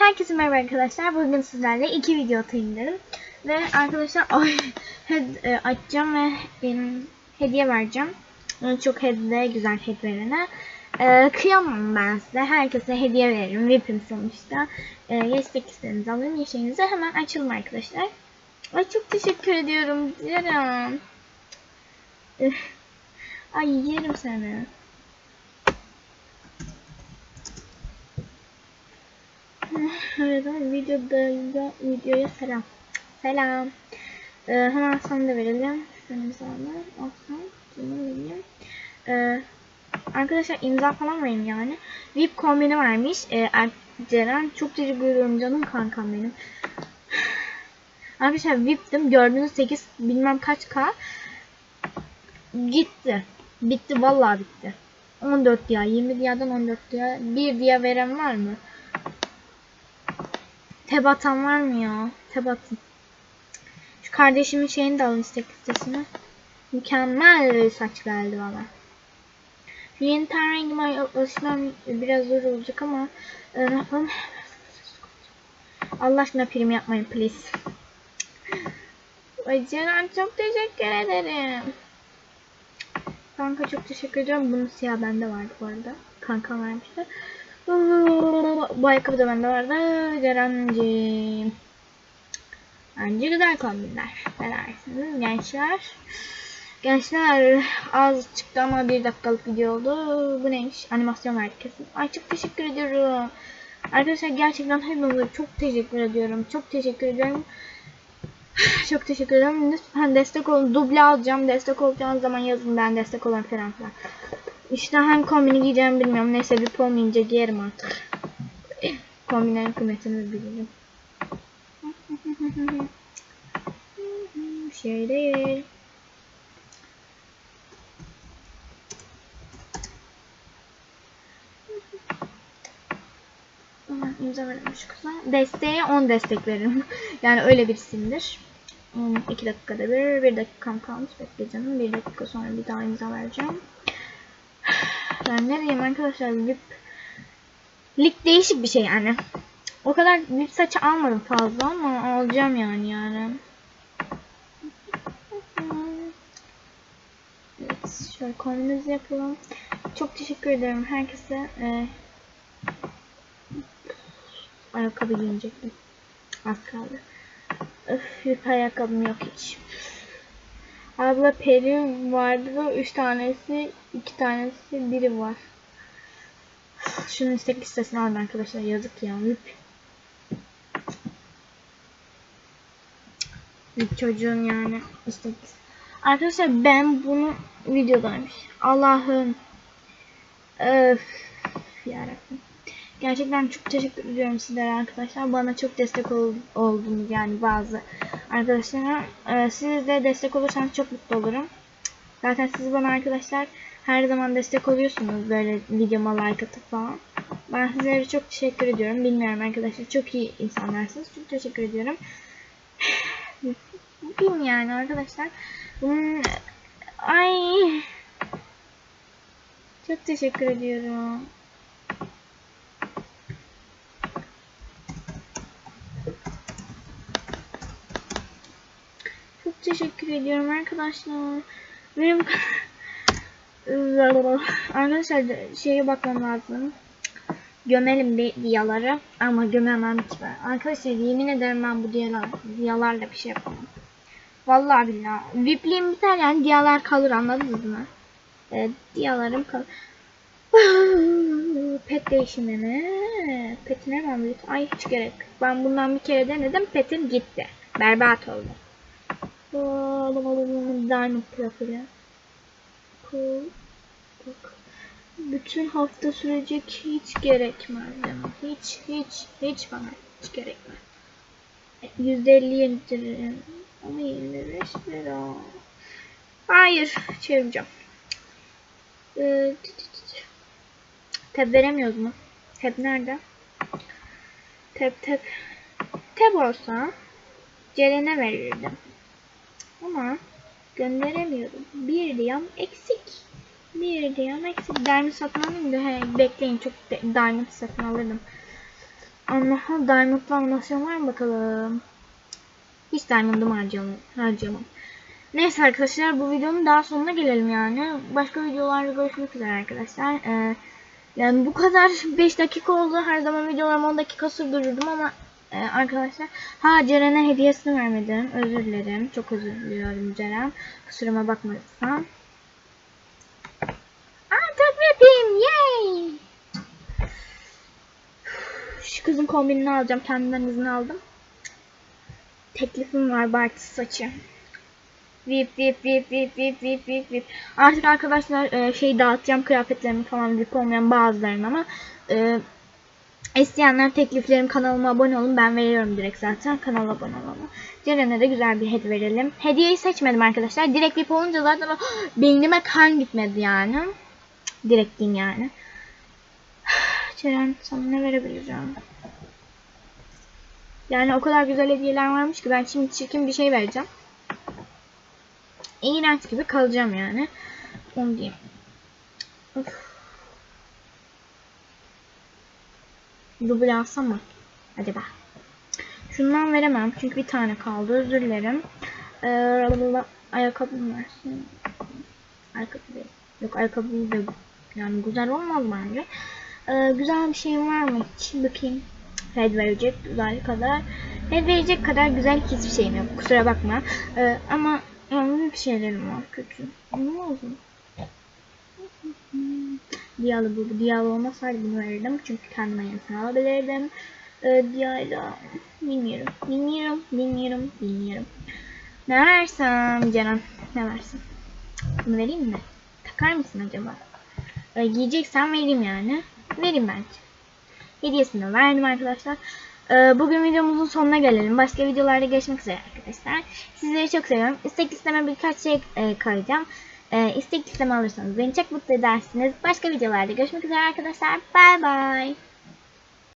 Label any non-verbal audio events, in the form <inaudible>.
Herkese merhaba arkadaşlar. Bugün sizlerle iki video atayım dedim. Ve arkadaşlar <laughs> ay, hed, e, açacağım ve benim hediye vereceğim. Çok hediye güzel hediye verene. E, kıyamam ben size. Herkese hediye veririm. VIP'im sonuçta. E, geçmek istediğiniz alırım. Yeşilinize hemen açalım arkadaşlar. Ay çok teşekkür ediyorum. Canım. Ay yerim seni. Evet videoda videoya selam. Selam. Ee, hemen sana da verelim. Şunu imzala. Olsun. Şunu vereyim. Ee, arkadaşlar imza falan verin yani. VIP kombini vermiş. Ee, Ceren çok teşekkür ediyorum canım kankam benim. Arkadaşlar VIP'tim. Gördüğünüz 8 bilmem kaç K. Gitti. Bitti vallahi bitti. 14 ya. 20 diyadan 14 diya. Bir diya veren var mı? Tab atan var mı ya? Tab atın. Şu kardeşimin şeyini de alın istek listesine. Mükemmel saç geldi bana. Şu yeni ten rengime alışmam biraz zor olacak ama e, ne yapalım? Allah aşkına prim yapmayın please. Ay Ceren çok teşekkür ederim. Kanka çok teşekkür ediyorum. Bunun siyah bende vardı bu arada. Kankam vermişti. Bu ayakkabı da bende vardı. Ceren'ciğim. Bence güzel kombinler. Ne dersiniz gençler? Gençler az çıktı ama bir dakikalık video oldu. Bu neymiş? Animasyon verdi kesin. Ay çok teşekkür ediyorum. Arkadaşlar gerçekten hepinize çok teşekkür ediyorum. Çok teşekkür ediyorum. <sighs> Çok teşekkür ederim. Lütfen destek olun. Duble alacağım. Destek olacağınız zaman yazın ben destek olan falan filan. İşte hangi kombini giyeceğimi bilmiyorum. Neyse bir olmayınca giyerim artık. Kombinlerin kıymetini bilirim. şey değil. İmza verilmiş kıza. Desteğe 10 destek veririm. <laughs> yani öyle birisindir. 2 dakikada bir, 1 dakikam kalmış. Bekle canım. 1 dakika sonra bir daha imza vereceğim. Yani ne diyeyim arkadaşlar VIP lig değişik bir şey yani. O kadar VIP saçı almadım fazla ama alacağım yani yani. Evet şöyle kombinimizi yapalım. Çok teşekkür ederim herkese. Ee, ayakkabı giyecektim. Az kaldı. Öf VIP ayakkabım yok hiç. Abla peri vardı da 3 tanesi, 2 tanesi, biri var. Şunun istek listesini alın arkadaşlar. Yazık ya. Lüp. Lüp çocuğun yani istek Arkadaşlar ben bunu videodaymış. Allah'ım. Öf. Yarabbim. Gerçekten çok teşekkür ediyorum sizlere arkadaşlar. Bana çok destek ol, oldunuz yani bazı arkadaşlara. Ee, siz de destek olursanız çok mutlu olurum. Zaten siz bana arkadaşlar her zaman destek oluyorsunuz böyle videoma like atıp falan. Ben sizlere çok teşekkür ediyorum. Bilmiyorum arkadaşlar çok iyi insanlarsınız. Çok teşekkür ediyorum. <sighs> Bilmiyorum yani arkadaşlar. Bunun... Ay. Çok teşekkür ediyorum. Çok teşekkür ediyorum arkadaşlar. Benim <laughs> arkadaşlar şeye bakmam lazım. Gömelim bir diyaları ama gömemem ki ben. Arkadaşlar yemin ederim ben bu diyalar, diyalarla bir şey yapamam. Vallahi billahi. VIP'liğim biter yani diyalar kalır anladınız mı? Evet, diyalarım kalır. <laughs> Pet değişimini. Petine ben. Ay hiç gerek. Ben bundan bir kere denedim. Petim gitti. Berbat oldu. Diamond profili. Bak. Bütün hafta sürecek hiç gerekmez. Hiç hiç hiç bana hiç gerekmez. %50 indirim. Ama 25 lira. Hayır çevireceğim. Ee, tab veremiyoruz mu? Tab nerede? Tab tab. Tab olsa Ceren'e verirdim. Ama gönderemiyorum. Bir diyam eksik. Bir diyam eksik. Diamond satın alayım da he, bekleyin çok diamond satın alırdım. Allah'a diamond'lı animasyon var mı bakalım. Hiç diamond'ımı harcamam. harcamam. Neyse arkadaşlar bu videonun daha sonuna gelelim yani. Başka videolarda görüşmek üzere arkadaşlar. Ee, yani bu kadar <laughs> 5 dakika oldu. Her zaman videolarım 10 dakika sürdürürdüm ama e, arkadaşlar. Ha Ceren'e hediyesini vermedim. Özür dilerim. Çok özür diliyorum Ceren. Kusuruma bakmazsan. Aa takip yapayım. Yay! Şu kızın kombinini alacağım. Kendimden izin aldım. Teklifim var Bartu saçı. Vip vip vip vip vip vip vip vip. Artık arkadaşlar e, şey dağıtacağım kıyafetlerimi falan vip olmayan bazılarını ama e, isteyenler tekliflerim kanalıma abone olun. Ben veriyorum direkt zaten kanala abone olun. Ceren'e de güzel bir hediye verelim. Hediyeyi seçmedim arkadaşlar. Direkt vip olunca zaten o beynime kan gitmedi yani. Direkt din yani. <sighs> Ceren sana ne verebileceğim? Yani o kadar güzel hediyeler varmış ki ben şimdi çirkin bir şey vereceğim. İğrenç gibi kalacağım yani. Onu diyeyim. Of. Duble alsam mı? Hadi bak. Şundan veremem çünkü bir tane kaldı. Özür dilerim. Ee, ayakkabı mı? Ayakkabı değil. Yok ayakkabı da yani güzel olmaz bence. Ee, güzel bir şey var mı? Hiç bakayım. Head verecek güzel kadar. Head verecek kadar güzel hiçbir şeyim yok. Kusura bakma. Ee, ama yani bir şeylerim var kötü. Ne oldu? Diyalı bu. Diyalı olmasaydı bunu verirdim. Çünkü kendime yenisini alabilirdim. Ee, Diyayla bilmiyorum. Bilmiyorum. Bilmiyorum. Bilmiyorum. Ne versem Ceren? Ne versin? Bunu vereyim mi? Takar mısın acaba? Ee, giyeceksen vereyim yani. Vereyim bence. Hediyesini verdim arkadaşlar. Ee, Bugün videomuzun sonuna gelelim. Başka videolarda görüşmek üzere arkadaşlar. Sizleri çok seviyorum. İstek listeme birkaç şey e, koyacağım. E, istek listeme alırsanız beni çok mutlu edersiniz. Başka videolarda görüşmek üzere arkadaşlar. Bye bye.